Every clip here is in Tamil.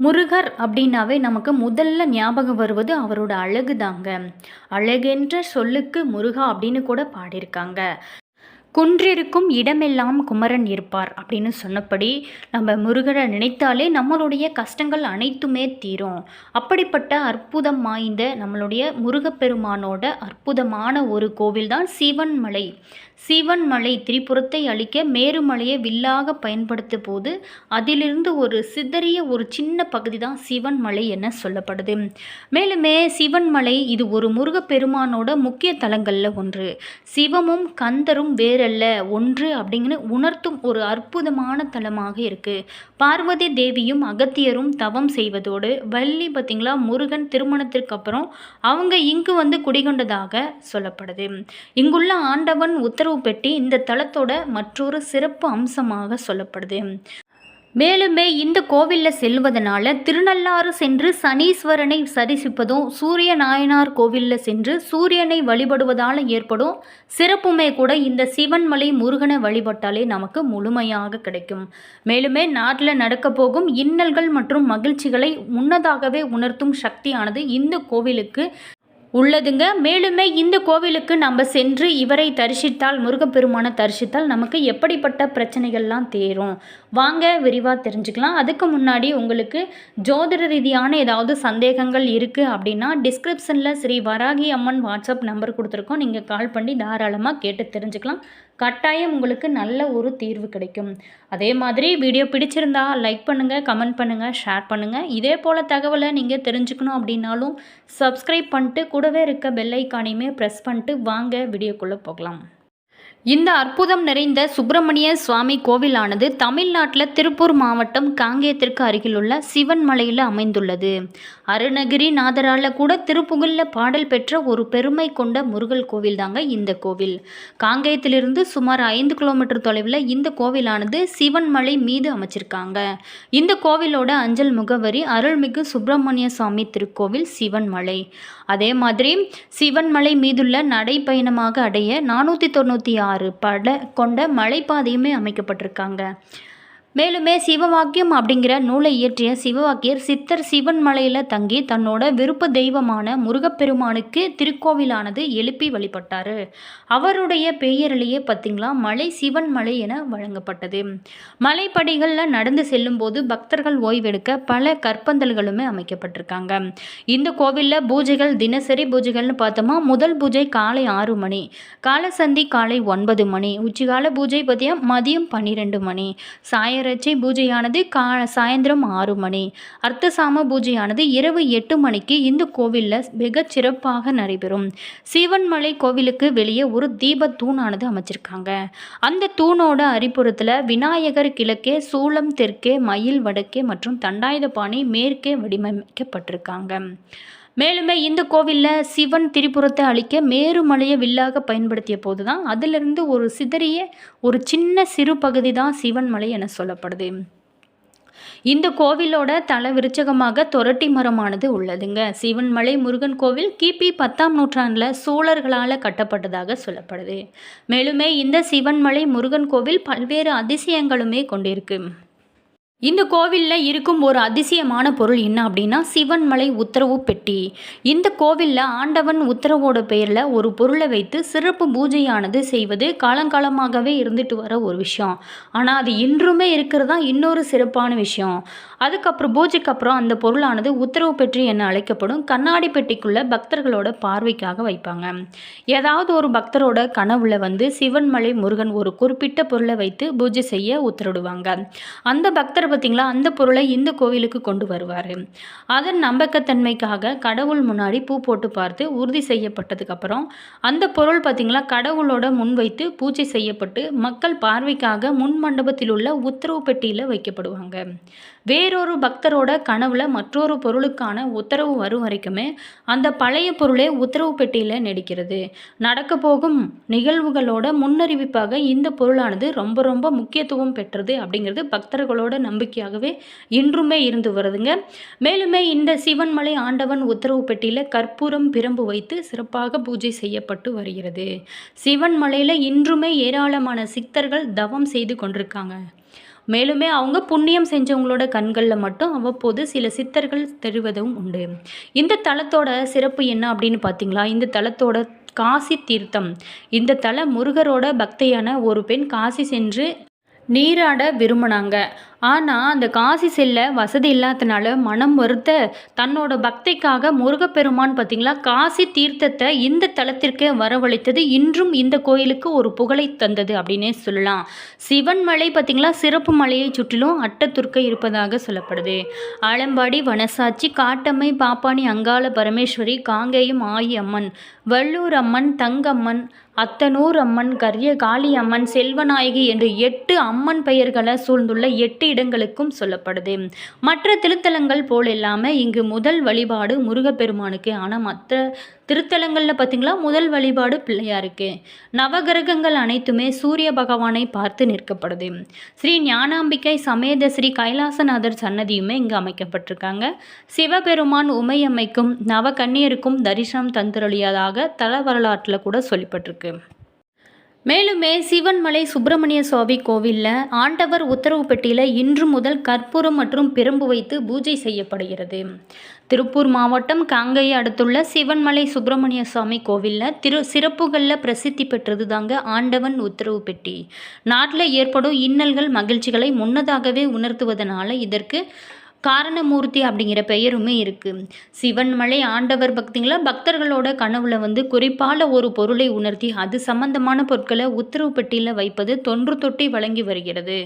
முருகர் அப்படின்னாவே நமக்கு முதல்ல ஞாபகம் வருவது அவரோட அழகு தாங்க அழகென்ற சொல்லுக்கு முருகா அப்படின்னு கூட பாடியிருக்காங்க. குன்றிருக்கும் இடமெல்லாம் குமரன் இருப்பார் அப்படின்னு சொன்னபடி நம்ம முருகரை நினைத்தாலே நம்மளுடைய கஷ்டங்கள் அனைத்துமே தீரும். அப்படிப்பட்ட அற்புதம் வாய்ந்த நம்மளுடைய முருகப்பெருமானோட அற்புதமான ஒரு கோவில் தான் சிவன்மலை. சிவன்மலை திரிபுரத்தை அழிக்க மேருமலையை வில்லாக பயன்படுத்தும் போது அதிலிருந்து ஒரு சிதறிய ஒரு சின்ன பகுதி தான் சிவன்மலை என சொல்லப்படுது. மேலுமே சிவன்மலை இது ஒரு முருகப்பெருமானோட முக்கிய தலங்களில் ஒன்று. சிவமும் கந்தரும் அல்ல ஒன்று அப்படிங்கிற உணர்த்தும் ஒரு அற்புதமான தலமாக இருக்கு. பார்வதி தேவியும் அகத்தியரும் தவம் செய்வதோடு வள்ளி பார்த்திங்களா முருகன் திருமணத்திற்கு அப்புறம் அவங்க இங்கு வந்து குடிகொண்டதாக சொல்லப்படுது. இங்குள்ள ஆண்டவன் உத்தரவு பெட்டி இந்த தலத்தோட மற்றொரு சிறப்பு அம்சமாக சொல்லப்படுது. மேலுமே இந்த கோவிலில் செல்வதனால திருநள்ளாறு சென்று சனீஸ்வரனை சரிசிப்பதும் சூரிய நாயனார் கோவிலில் சென்று சூரியனை வழிபடுவதால் ஏற்படும் சிறப்புமே கூட இந்த சிவன்மலை முருகனை வழிபட்டாலே நமக்கு முழுமையாக கிடைக்கும். மேலுமே நாட்டில் நடக்க போகும் இன்னல்கள் மற்றும் மகிழ்ச்சிகளை முன்னதாகவே உணர்த்தும் சக்தியானது இந்த கோவிலுக்கு உள்ளதுங்க. மேலுமே இந்த கோவிலுக்கு நம்ம சென்று இவரை தரிசித்தால் முருகப்பெருமானை தரிசித்தால் நமக்கு எப்படிப்பட்ட பிரச்சனைகள்லாம் தேரும்? வாங்க விரிவாக தெரிஞ்சுக்கலாம். அதுக்கு முன்னாடி உங்களுக்கு ஜோதிட ரீதியான ஏதாவது சந்தேகங்கள் இருக்குது அப்படின்னா டிஸ்கிரிப்ஷனில் ஸ்ரீ வராகி அம்மன் வாட்ஸ்அப் நம்பர் கொடுத்துருக்கோம். நீங்கள் கால் பண்ணி தாராளமாக கேட்டு தெரிஞ்சுக்கலாம். கட்டாயம் உங்களுக்கு நல்ல ஒரு தீர்வு கிடைக்கும். அதே மாதிரி வீடியோ பிடிச்சிருந்தா லைக் பண்ணுங்கள் கமெண்ட் பண்ணுங்கள் ஷேர் பண்ணுங்கள் இதே போல் தகவலை நீங்கள் தெரிஞ்சுக்கணும் அப்படின்னாலும் சப்ஸ்கிரைப் பண்ணிட்டு கூடவே இருக்க பெல் ஐக்கானையுமே ப்ரெஸ் பண்ணிட்டு வாங்க வீடியோக்குள்ளே போகலாம். இந்த அற்புதம் நிறைந்த சுப்பிரமணிய சுவாமி கோவிலானது தமிழ்நாட்டில் திருப்பூர் மாவட்டம் காங்கேயத்திற்கு அருகிலுள்ள சிவன் மலையில் அமைந்துள்ளது. அருணகிரி நாதரால கூட திருப்புகழில் பாடல் பெற்ற ஒரு பெருமை கொண்ட முருகல் கோவில் தாங்க இந்த கோவில். காங்கேயத்திலிருந்து சுமார் ஐந்து கிலோமீட்டர் தொலைவில் இந்த கோவிலானது சிவன் மலை மீது அமைச்சிருக்காங்க. இந்த கோவிலோட அஞ்சல் முகவரி அருள்மிகு சுப்பிரமணிய சுவாமி திருக்கோவில் சிவன்மலை அதே மாதிரி சிவன்மலை மீதுள்ள நடைப்பயணமாக அடைய நானூற்றி தொண்ணூற்றி ஆறு பட கொண்ட மலைப்பாதையுமே அமைக்கப்பட்டிருக்காங்க. மேலுமே சிவவாக்கியம் அப்படிங்கிற நூலை இயற்றிய சிவவாக்கியர் சித்தர் சிவன் மலையில் தங்கி தன்னோட விருப்ப தெய்வமான முருகப்பெருமானுக்கு திருக்கோவிலானது எழுப்பி வழிபட்டார். அவருடைய பெயரிலேயே பார்த்திங்களா மலை சிவன் மலை என வழங்கப்பட்டது. மலைப்படிகளில் நடந்து செல்லும்போது பக்தர்கள் ஓய்வெடுக்க பல கற்பந்தல்களுமே அமைக்கப்பட்டிருக்காங்க. இந்த கோவிலில் பூஜைகள் தினசரி பூஜைகள்னு பார்த்தோமா முதல் பூஜை காலை ஆறு மணி காலசந்தி காலை ஒன்பது மணி உச்சிகால பூஜை பார்த்தியா மதியம் பன்னிரெண்டு மணி சாய சாயரட்சை பூஜையானது கா சாயந்தரம் ஆறு மணி. அர்த்தசாம பூஜையானது இரவு எட்டு மணிக்கு இந்த கோவிலில் மிக சிறப்பாக நடைபெறும். சிவன்மலை கோவிலுக்கு வெளியே ஒரு தீப தூணானது அமைச்சிருக்காங்க. அந்த தூணோட அரிப்புறத்தில் விநாயகர் கிழக்கே சூளம் தெற்கே மயில் வடக்கே மற்றும் தண்டாயுதபாணி மேற்கே வடிவமைக்கப்பட்டிருக்காங்க. மேலுமே இந்த கோவிலில் சிவன் திரிபுரத்தை அழிக்க மேருமலையை வில்லாக பயன்படுத்திய போது தான் அதிலிருந்து ஒரு சிதறிய ஒரு சின்ன சிறு பகுதி தான் சிவன் மலை என சொல்லப்படுது. இந்த கோவிலோட தல விருச்சகமாக தொரட்டி மரமானது உள்ளதுங்க. சிவன்மலை முருகன் கோவில் கிபி பத்தாம் நூற்றாண்டில் சோழர்களால் கட்டப்பட்டதாக சொல்லப்படுது. மேலுமே இந்த சிவன்மலை முருகன் கோவில் பல்வேறு அதிசயங்களுமே கொண்டிருக்கு. இந்த கோவிலில் இருக்கும் ஒரு அதிசயமான பொருள் என்ன அப்படின்னா சிவன்மலை உத்தரவு பெட்டி. இந்த கோவிலில் ஆண்டவன் உத்தரவோட பெயரில் ஒரு பொருளை வைத்து சிறப்பு பூஜையானது செய்வது காலங்காலமாகவே இருந்துட்டு வர ஒரு விஷயம். ஆனால் அது இன்றுமே இருக்கிறதா இன்னொரு சிறப்பான விஷயம். அதுக்கப்புறம் பூஜைக்கு அப்புறம் அந்த பொருளானது உத்தரவு பெற்றி என அழைக்கப்படும் கண்ணாடி பெட்டிக்குள்ளே பக்தர்களோட பார்வைக்காக வைப்பாங்க. ஏதாவது ஒரு பக்தரோட கனவுல வந்து சிவன்மலை முருகன் ஒரு குறிப்பிட்ட பொருளை வைத்து பூஜை செய்ய உத்தரவிடுவாங்க. அந்த பக்தர் பார்த்தீங்களா அந்த பொருளை இந்த கோவிலுக்கு கொண்டு வருவார். அதன் நம்பகத்தன்மைக்காக கடவுள் முன்னாடி பூ போட்டு பார்த்து உறுதி செய்யப்பட்டதுக்கப்புறம் அந்த பொருள் பார்த்திங்களா கடவுளோட முன் வைத்து பூஜை செய்யப்பட்டு மக்கள் பார்வைக்காக முன் மண்டபத்தில் உள்ள உத்தரவு பெட்டியில் வைக்கப்படுவாங்க. வேறொரு பக்தரோட கனவுல மற்றொரு பொருளுக்கான உத்தரவு வரும் வரைக்குமே அந்த பழைய பொருளே உத்தரவு பெட்டியில் நடிக்கிறது. நடக்க போகும் நிகழ்வுகளோட முன்னறிவிப்பாக இந்த பொருளானது ரொம்ப ரொம்ப முக்கியத்துவம் பெற்றது அப்படிங்கிறது பக்தர்களோட நம்பிக்கையாகவே இன்றுமே இருந்து வருதுங்க. மேலுமே இந்த சிவன்மலை ஆண்டவன் உத்தரவு பெட்டியில் கற்பூரம் பிரம்பு வைத்து சிறப்பாக பூஜை செய்யப்பட்டு வருகிறது. சிவன்மலையில் இன்றுமே ஏராளமான சித்தர்கள் தவம் செய்து கொண்டிருக்காங்க. மேலுமே அவங்க புண்ணியம் செஞ்சவங்களோட கண்களில் மட்டும் அவ்வப்போது சில சித்தர்கள் தெரிவதும் உண்டு. இந்த தலத்தோட சிறப்பு என்ன அப்படின்னு பார்த்தீங்களா இந்த தலத்தோட காசி தீர்த்தம். இந்த தல முருகரோட பக்தையான ஒரு பெண் காசி சென்று நீராட விரும்பினாங்க. ஆனால் அந்த காசி செல்ல வசதி இல்லாதனால மனம் வருத்த தன்னோட பக்திக்காக முருகப்பெருமான் பார்த்திங்களா காசி தீர்த்தத்தை இந்த தலத்திற்கு வரவழைத்தது இன்றும் இந்த கோயிலுக்கு ஒரு புகழை தந்தது அப்படின்னே சொல்லலாம். சிவன் மலை பார்த்திங்களா சிறப்பு மலையை சுற்றிலும் அட்டத்துர்க்கை இருப்பதாக சொல்லப்படுது. ஆலம்பாடி வனசாட்சி காட்டம்மை பாப்பாணி அங்காள பரமேஸ்வரி காங்கேயம் ஆயி அம்மன் வள்ளூர் அம்மன் தங்கம்மன் அத்தனூர் அம்மன் கரிய காளி அம்மன் செல்வநாயகி என்று எட்டு அம்மன் பெயர்களை சூழ்ந்துள்ள எட்டு இடங்களுக்கும் சொல்லப்படுது. மற்ற திருத்தலங்கள் போல் இல்லாமல் இங்கு முதல் வழிபாடு முருகப்பெருமானுக்கு. ஆனால் மற்ற திருத்தலங்களில் பார்த்திங்களா முதல் வழிபாடு பிள்ளையாருக்கு. நவகிரகங்கள் அனைத்துமே சூரிய பகவானை பார்த்து நிற்கப்படுது. ஸ்ரீ ஞானாம்பிகை சமேத ஸ்ரீ கைலாசநாதர் சன்னதியுமே இங்கு அமைக்கப்பட்டிருக்காங்க. சிவபெருமான் உமையம்மைக்கும் நவகன்னியருக்கும் தரிசனம் தந்துரளியதாக தல வரலாற்றில் கூட சொல்லப்பட்டிருக்கு. மேலுமே சிவன்மலை சுப்பிரமணிய சுவாமி கோவிலில் ஆண்டவர் உத்தரவு பெட்டியில் இன்று முதல் கற்பூரம் மற்றும் பிரம்பு வைத்து பூஜை செய்யப்படுகிறது. திருப்பூர் மாவட்டம் காங்கையை அடுத்துள்ள சிவன்மலை சுப்பிரமணிய சுவாமி கோவிலில் திரு சிறப்புகளில் பிரசித்தி பெற்றது தாங்க ஆண்டவன் உத்தரவு பெட்டி. நாட்டில் ஏற்படும் இன்னல்கள் மகிழ்ச்சிகளை முன்னதாகவே உணர்த்துவதனால இதற்கு காரணமூர்த்தி அப்படிங்கிற பெயருமே இருக்குது சிவன்மலை ஆண்டவர் பக்திங்களா? பக்தர்களோட கனவுல வந்து குறிப்பால ஒரு பொருளை உணர்த்தி அது சம்பந்தமான பொருட்களை உத்தரவு பெட்டியில் வைப்பது தொன்று தொட்டி வழங்கி வருகிறது.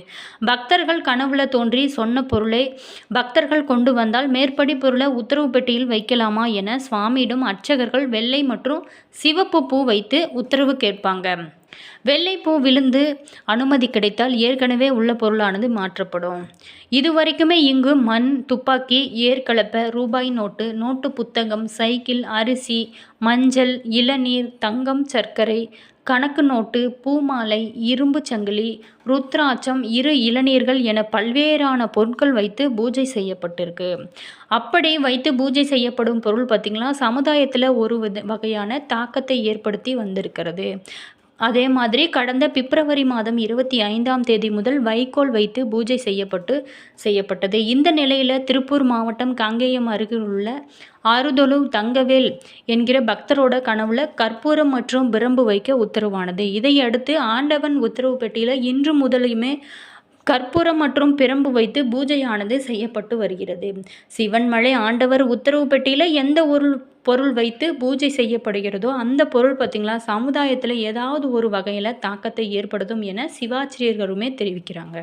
பக்தர்கள் கனவுல தோன்றி சொன்ன பொருளை பக்தர்கள் கொண்டு வந்தால் மேற்படி பொருளை உத்தரவு பெட்டியில் வைக்கலாமா என சுவாமியிடம் அர்ச்சகர்கள் வெள்ளை மற்றும் சிவப்பு பூ வைத்து உத்தரவு கேட்பாங்க. வெள்ளைப்பூ விழுந்து அனுமதி கிடைத்தால் ஏற்கனவே உள்ள பொருளானது மாற்றப்படும். இதுவரைக்குமே இங்கு மண் துப்பாக்கி ஏற்கலப்ப ரூபாய் நோட்டு நோட்டு புத்தகம் சைக்கிள் அரிசி மஞ்சள் இளநீர் தங்கம் சர்க்கரை கணக்கு நோட்டு பூமாலை இரும்பு சங்கிலி ருத்ராட்சம் இரு இளநீர்கள் என பல்வேறான பொருட்கள் வைத்து பூஜை செய்யப்பட்டிருக்கு. அப்படி வைத்து பூஜை செய்யப்படும் பொருள் பார்த்திங்கன்னா சமுதாயத்தில் ஒரு வித வகையான தாக்கத்தை ஏற்படுத்தி வந்திருக்கிறது. அதே மாதிரி கடந்த பிப்ரவரி மாதம் இருபத்தி ஐந்தாம் தேதி முதல் வைக்கோல் வைத்து பூஜை செய்யப்பட்டு செய்யப்பட்டது. இந்த நிலையில் திருப்பூர் மாவட்டம் காங்கேயம் அருகில் உள்ள ஆறுதொழு தங்கவேல் என்கிற பக்தரோட கனவுல கற்பூரம் மற்றும் பிரம்பு வைக்க உத்தரவானது. இதையடுத்து ஆண்டவன் உத்தரவு பெட்டியில் இன்று முதலுமே கற்பூரம் மற்றும் பிரம்பு வைத்து பூஜையானது செய்யப்பட்டு வருகிறது. சிவன்மலை ஆண்டவர் உத்தரவு பெட்டியில் எந்த ஒரு பொருள் வைத்து பூஜை செய்யப்படுகிறதோ அந்த பொருள் பார்த்திங்களா சமுதாயத்தில் ஏதாவது ஒரு வகையில் தாக்கத்தை ஏற்படுத்தும் என சிவாச்சிரியர்களுமே தெரிவிக்கிறாங்க.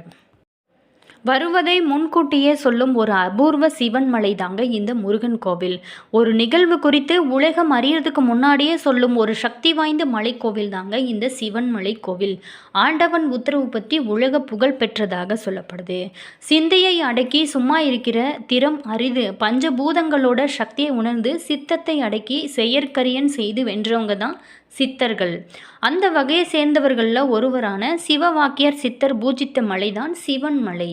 வருவதை முன்கூட்டியே சொல்லும் ஒரு அபூர்வ சிவன் மலை தாங்க இந்த முருகன் கோவில். ஒரு நிகழ்வு குறித்து உலகம் அறியறதுக்கு முன்னாடியே சொல்லும் ஒரு சக்தி வாய்ந்த மலைக்கோவில் தாங்க இந்த சிவன் மலை கோவில். ஆண்டவன் உத்தரவு பற்றி உலக புகழ் பெற்றதாக சொல்லப்படுது. சிந்தையை அடக்கி சும்மா இருக்கிற திறம் அரிது பஞ்சபூதங்களோட சக்தியை உணர்ந்து சித்தத்தை அடக்கி செயற்கரியன் செய்து வென்றவங்க தான் சித்தர்கள். அந்த வகையை சேர்ந்தவர்களில் ஒருவரான சிவவாக்கியர் சித்தர் பூஜித்த மலைதான் சிவன் மலை.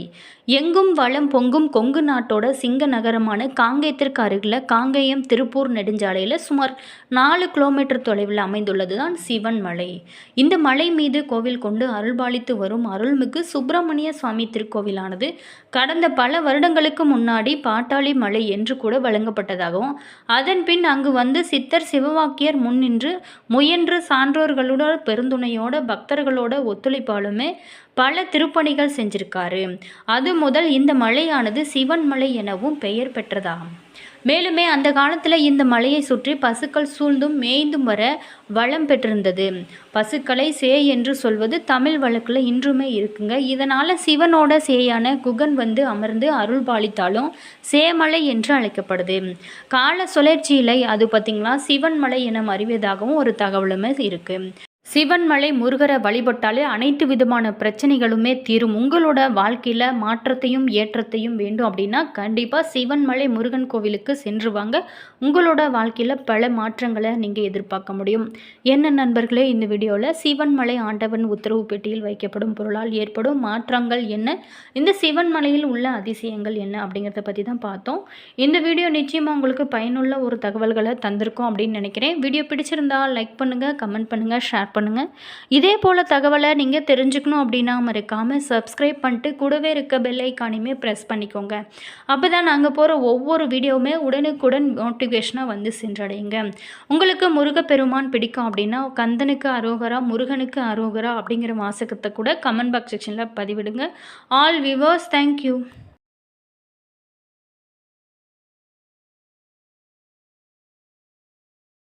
எங்கும் வளம் பொங்கும் கொங்கு நாட்டோட சிங்க நகரமான காங்கேயத்திற்கு அருகில் காங்கேயம் திருப்பூர் நெடுஞ்சாலையில் சுமார் நாலு கிலோமீட்டர் தொலைவில் அமைந்துள்ளது தான் சிவன் மலை. இந்த மலை மீது கோவில் கொண்டு அருள்பாலித்து வரும் அருள்மிகு சுப்பிரமணிய சுவாமி திருக்கோவிலானது கடந்த பல வருடங்களுக்கு முன்னாடி பாட்டாளி மலை என்று கூட வழங்கப்பட்டதாகவும் அதன் பின் அங்கு வந்து சித்தர் சிவவாக்கியர் முன்னின்று முயன்று சான்றோர்களோட பெருந்துணையோட பக்தர்களோட ஒத்துழைப்பாலுமே பல திருப்பணிகள் செஞ்சிருக்காரு. அது முதல் இந்த மலையானது சிவன் மலை எனவும் பெயர் பெற்றதாகும் மேலுமே அந்த காலத்தில் இந்த மலையை சுற்றி பசுக்கள் சூழ்ந்தும் மேய்ந்தும் வர வளம் பெற்றிருந்தது. பசுக்களை சே என்று சொல்வது தமிழ் வழக்கில் இன்றுமே இருக்குங்க. இதனால் சிவனோட சேயான குகன் வந்து அமர்ந்து அருள் பாலித்தாலும் சேமலை என்று அழைக்கப்படுது. கால சுழற்சியிலை அது பார்த்திங்களா சிவன் மலை என அறிவதாகவும் ஒரு தகவலுமே இருக்குது சிவன்மலை முருகரை வழிபட்டாலே அனைத்து விதமான பிரச்சனைகளுமே தீரும். உங்களோட வாழ்க்கையில் மாற்றத்தையும் ஏற்றத்தையும் வேண்டும் அப்படின்னா கண்டிப்பாக சிவன்மலை முருகன் கோவிலுக்கு சென்று வாங்க. உங்களோட வாழ்க்கையில் பல மாற்றங்களை நீங்கள் எதிர்பார்க்க முடியும். என்ன நண்பர்களே இந்த வீடியோவில் சிவன்மலை ஆண்டவன் உத்தரவு பெட்டியில் வைக்கப்படும் பொருளால் ஏற்படும் மாற்றங்கள் என்ன? இந்த சிவன்மலையில் உள்ள அதிசயங்கள் என்ன அப்படிங்கிறத பற்றி தான் பார்த்தோம். இந்த வீடியோ நிச்சயமாக உங்களுக்கு பயனுள்ள ஒரு தகவல்களை தந்திருக்கோம் அப்படின்னு நினைக்கிறேன். வீடியோ பிடிச்சிருந்தால் லைக் பண்ணுங்கள் கமெண்ட் பண்ணுங்கள் ஷேர் பண்ணுங்கள் இதே போல் தகவலை நீங்கள் தெரிஞ்சுக்கணும் அப்படின்னா மறக்காமல் சப்ஸ்கிரைப் பண்ணிட்டு கூடவே இருக்க பெல் ஐக்கானையுமே ப்ரெஸ் பண்ணிக்கோங்க. அப்போ தான் நாங்கள் போகிற ஒவ்வொரு வீடியோவுமே உடனுக்குடன் நோட்டிஃபிகேஷனாக வந்து சென்றடையுங்க. உங்களுக்கு முருகப்பெருமான் பிடிக்கும் அப்படின்னா கந்தனுக்கு அரோகரா முருகனுக்கு அரோகரா அப்படிங்கிற வாசகத்தை கூட கமெண்ட் பாக்ஸ் செக்ஷனில் பதிவிடுங்க. All viewers thank you